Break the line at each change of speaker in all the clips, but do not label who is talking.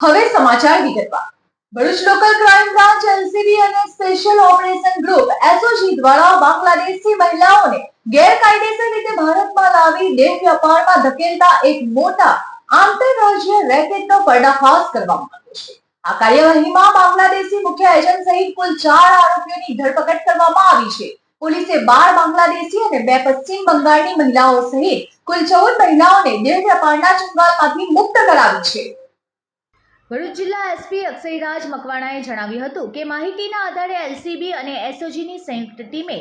હવે સમાચાર વિગતવાર. Bharuch local crime branch LCB અને સ્પેશિયલ ઓપરેશન ગ્રુપ એસઓજી દ્વારા બાંગ્લાદેશી મહિલાઓને ગેરકાયદેસર રીતે ભારતમાં લાવી દેહ વ્યાપારમાં ધકેલતા એક મોટા આંતરરાજ્ય રેકેટનો પર્દાફાશ કરવામાં આવ્યો છે. આ કાર્યવાહીમાં બાંગ્લાદેશી મુખ્ય એજન્ટ સહિત કુલ ચાર આરોપીઓની ધરપકડ કરવામાં આવી છે. પોલીસે બાર બાંગ્લાદેશી અને બે પશ્ચિમ બંગાળની મહિલાઓ સહિત કુલ ચૌદ મહિલાઓને દેહ વ્યાપારના ચુંગાલમાંથી મુક્ત કરાવી છે.
ભરૂચ જિલ્લા એસપી અક્ષયરાજ મકવાણાએ જણાવ્યું હતું કે માહિતીના આધારે એલસીબી અને એસઓજીની સંયુક્ત ટીમે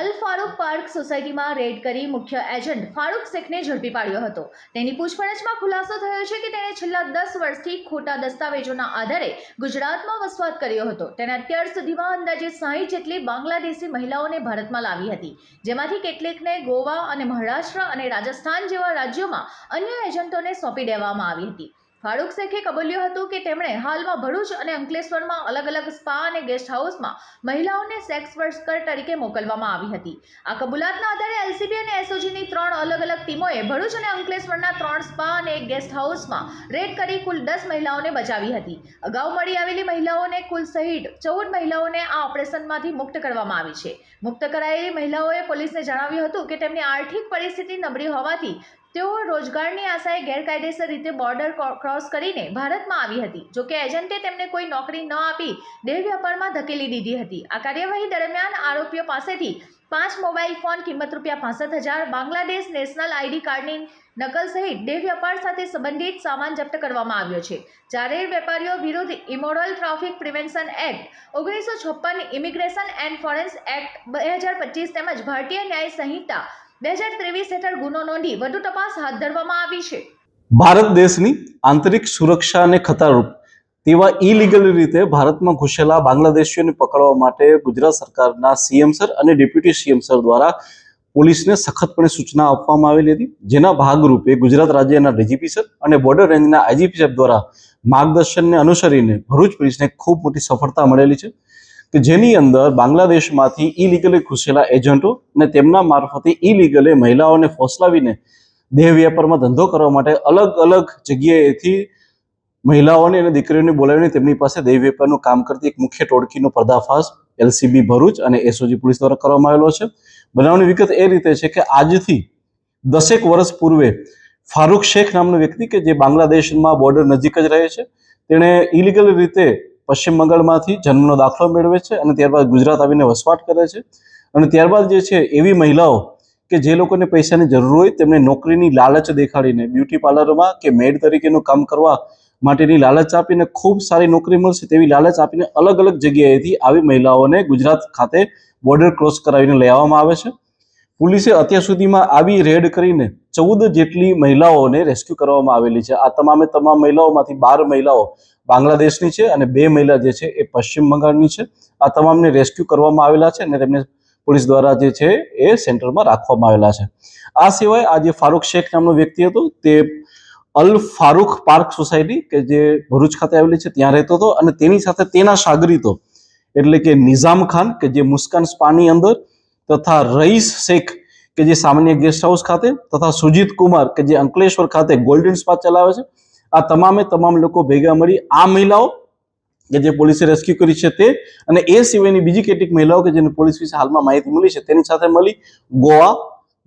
અલ ફારૂક પાર્ક સોસાયટીમાં રેડ કરી મુખ્ય એજન્ટ ફારૂક શેખને ઝડપી પાડ્યો હતો. તેની પૂછપરછમાં ખુલાસો થયો છે કે તેણે છેલ્લા દસ વર્ષથી ખોટા દસ્તાવેજોના આધારે ગુજરાતમાં વસવાટ કર્યો હતો. તેણે અત્યાર સુધીમાં અંદાજે સાહીઠ જેટલી બાંગ્લાદેશી મહિલાઓને ભારતમાં લાવી હતી, જેમાંથી કેટલીકને ગોવા અને મહારાષ્ટ્ર અને રાજસ્થાન જેવા રાજ્યોમાં અન્ય એજન્ટોને સોંપી દેવામાં આવી હતી. ફારૂક શેખે કબૂલ્યું હતું કે તેમણે હાલમાં ભરૂચ અને અંકલેશ્વરમાં અલગ અલગ સ્પા અને ગેસ્ટ હાઉસમાં મહિલાઓને સેક્સ વર્કર તરીકે મોકલવામાં આવી હતી. આ કબૂલાતના આધારે એલસીબી અને એસઓજીની ત્રણ અલગ અલગ ટીમોએ ભરૂચ અને અંકલેશ્વરના ત્રણ સ્પા અને એક ગેસ્ટ હાઉસમાં રેડ કરી કુલ દસ મહિલાઓને બચાવી હતી. અગાઉ મળી આવેલી મહિલાઓને કુલ સહિત ચૌદ મહિલાઓને આ ઓપરેશનમાંથી મુક્ત કરવામાં આવી છે. મુક્ત કરાયેલી મહિલાઓએ પોલીસને જણાવ્યું હતું કે તેમની આર્થિક પરિસ્થિતિ નબળી હોવાથી તેઓ રોજગારની આશાએ ગેરકાયદેસર રીતે બોર્ડર ક્રોસ કરીને ભારતમાં આવી હતી. જોકે એજન્ટે તેમને કોઈ નોકરી ન આપી, દેહ વ્યાપારમાં ધકેલી દીધી હતી. આ કાર્યવાહી દરમિયાન આરોપીઓ પાસેથી પાંચ મોબાઈલ ફોન કિંમત રૂપિયા પાસઠ હજાર, બાંગ્લાદેશ નેશનલ આઈડી કાર્ડની નકલ સહિત દેહ વ્યાપાર સાથે સંબંધિત સામાન જપ્ત કરવામાં આવ્યો છે. જાહેર વેપારીઓ વિરુદ્ધ ઇમોરલ ટ્રાફિક પ્રિવેન્શન એક્ટ, ઓગણીસો છપ્પન ઇમિગ્રેશન એન્ડ ફોરેન્સ એક્ટ, બે હજાર પચીસ તેમજ ભારતીય ન્યાય સંહિતા બે હજાર ત્રેવીસ હેઠળ ગુનો નોંધી વધુ તપાસ હાથ ધરવામાં આવી છે.
ભારત દેશની આંતરિક સુરક્ષાને ખતરારૂપ તેવા ઇલીગલ રીતે ભારતમાં ઘૂસેલા બાંગ્લાદેશીઓને પકડવા માટે ગુજરાત સરકારના સીએમ સર અને ડેપ્યુટી સીએમ સર દ્વારા પોલીસને સખતપણે સૂચના આપવામાં આવેલી હતી. જેના ભાગરૂપે ગુજરાત રાજ્યના ડીજીપી સર અને બોર્ડર રેન્જના આઈજીપી સાહેબ દ્વારા માર્ગદર્શનને અનુસરીને ભરૂચ પોલીસને ખૂબ મોટી સફળતા મળેલી છે. કે જેની અંદર બાંગ્લાદેશમાંથી ઇલીગલી ઘૂસેલા એજન્ટો અને તેમના મારફતે ઇલીગલે મહિલાઓને ફોસલાવીને દેહ વ્યાપારમાં ધંધો કરવા માટે અલગ અલગ જગ્યાએથી મહિલાઓને અને દીકરીઓને બોલાવીને તેમની પાસે દેહ વેપારનું કામ કરતી એક મુખ્ય ટોળકીનો પર્દાફાશ એલસીબી ભરૂચ અને એસઓજી પોલીસ દ્વારા કરવામાં આવેલો છે. બનાવની વિગત એ રીતે છે કે આજથી દસેક વર્ષ પૂર્વે ફારૂક શેખ નામનો વ્યક્તિ કે જે બાંગ્લાદેશમાં બોર્ડર નજીક જ રહે છે. તેણે ઇલીગલ રીતે પશ્ચિમ બંગાળમાંથી જન્મનો દાખલો મેળવે છે અને ત્યારબાદ ગુજરાત આવીને વસવાટ કરે છે. અને ત્યારબાદ જે છે, એવી મહિલાઓ કે જે લોકોને પૈસાની જરૂર હોય, તેમને નોકરીની લાલચ દેખાડીને બ્યુટી પાર્લરમાં કે મેડ તરીકેનું કામ કરવા માટેની લાલચ આપીને ખૂબ સારી નોકરી મળશે તેવી લાલચ આપીને અલગ અલગ જગ્યાએથી આવી મહિલાઓને ગુજરાત ખાતે બોર્ડર ક્રોસ કરાવીને લઈ આવવામાં આવે છે. પોલીસે અત્યાર સુધીમાં આવી રેડ કરીને ચૌદ જેટલી મહિલાઓને રેસ્ક્યુ કરવામાં આવેલી છે. આ તમામે તમામ મહિલાઓમાંથી બાર મહિલાઓ બાંગ્લાદેશની છે અને બે મહિલા જે છે એ પશ્ચિમ બંગાળની છે. આ તમામને રેસ્ક્યુ કરવામાં આવેલા છે અને તેમને પોલીસ દ્વારા જે છે એ સેન્ટરમાં રાખવામાં આવેલા છે. આ સિવાય આ જે ફારૂક શેખ નામનો વ્યક્તિ હતો તે અલ ફારૂક પાર્ક સોસાયટી કે જે ભરૂચ ખાતે આવેલી છે ત્યાં રહેતો હતો અને તેની સાથે તેના સાગરીતો એટલે કે નિઝામ ખાન કે જે મુસ્કાન સ્પાની અંદર તથા રઈસ શેખ કે જે સામાન્ય ગેસ્ટ હાઉસ ખાતે તથા સુજીત કુમાર કે જે અંકલેશ્વર ખાતે ગોલ્ડન સ્પા ચલાવે છે. આ તમામે તમામ લોકો ભેગા મળી આ મહિલાઓ કે જે પોલીસે રેસ્ક્યુ કરી છે તે અને એ સિવાયની બીજી કેટલીક મહિલાઓ કે જેને પોલીસ વિશે હાલમાં માહિતી મળી છે તેની સાથે મળી ગોવા,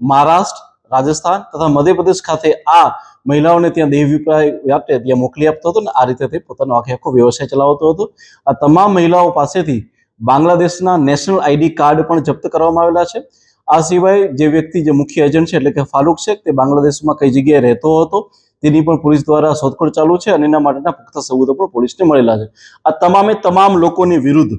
મહારાષ્ટ્ર, રાજસ્થાન તથા મધ્યપ્રદેશ ખાતે આ મહિલાઓને ત્યાં દેહ વિપ્રાય માટે ત્યાં મોકલી આપતો હતો ને આ રીતે તે પોતાનો આખે આખો વ્યવસાય ચલાવતો હતો. આ તમામ મહિલાઓ પાસેથી બાંગ્લાદેશના નેશનલ આઈડી કાર્ડ પણ જપ્ત કરવામાં આવેલા છે. આ સિવાય જે વ્યક્તિ, જે મુખ્ય એજન્ટ છે, એટલે કે ફારૂક શેખ, તે બાંગ્લાદેશમાં કઈ જગ્યાએ રહેતો હતો, તેની પણ પોલીસ દ્વારા શોધખોળ ચાલુ છે અને એના માટેના પુખ્ત સબૂતો પણ પોલીસને મળેલા છે. આ તમામે તમામ લોકોની વિરુદ્ધ